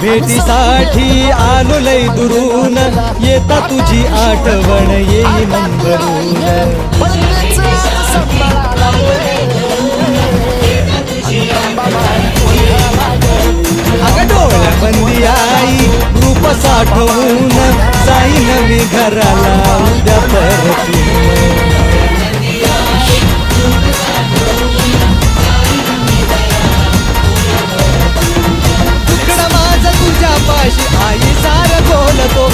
भेटीसाठी आलो लय दुरून. येता तुझी आठवण येई नंबरून. बंदी आई रूप साठवून जाईन मी घराला उद्या परतून आई सार बोलतो